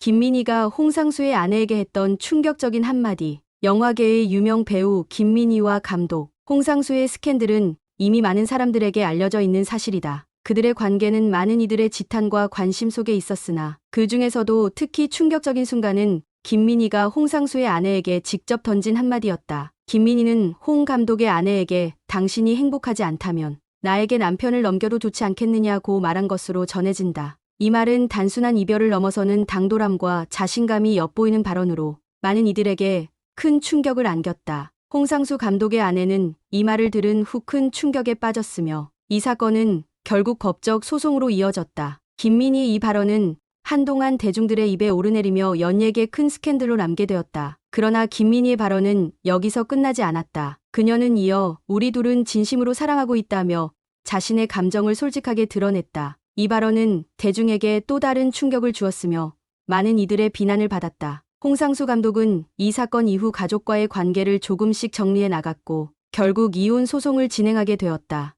김민희가 홍상수의 아내에게 했던 충격적인 한마디. 영화계의 유명 배우 김민희와 감독 홍상수의 스캔들은 이미 많은 사람들에게 알려져 있는 사실이다. 그들의 관계는 많은 이들의 지탄과 관심 속에 있었으나 그 중에서도 특히 충격적인 순간은 김민희가 홍상수의 아내에게 직접 던진 한마디였다. 김민희는 홍 감독의 아내에게 당신이 행복하지 않다면 나에게 남편을 넘겨도 좋지 않겠느냐고 말한 것으로 전해진다. 이 말은 단순한 이별을 넘어서는 당돌함과 자신감이 엿보이는 발언으로 많은 이들에게 큰 충격을 안겼다. 홍상수 감독의 아내는 이 말을 들은 후 큰 충격에 빠졌으며 이 사건은 결국 법적 소송으로 이어졌다. 김민희 이 발언은 한동안 대중들의 입에 오르내리며 연예계 큰 스캔들로 남게 되었다. 그러나 김민희의 발언은 여기서 끝나지 않았다. 그녀는 이어 우리 둘은 진심으로 사랑하고 있다며 자신의 감정을 솔직하게 드러냈다. 이 발언은 대중에게 또 다른 충격을 주었으며 많은 이들의 비난을 받았다. 홍상수 감독은 이 사건 이후 가족과의 관계를 조금씩 정리해 나갔고 결국 이혼 소송을 진행하게 되었다.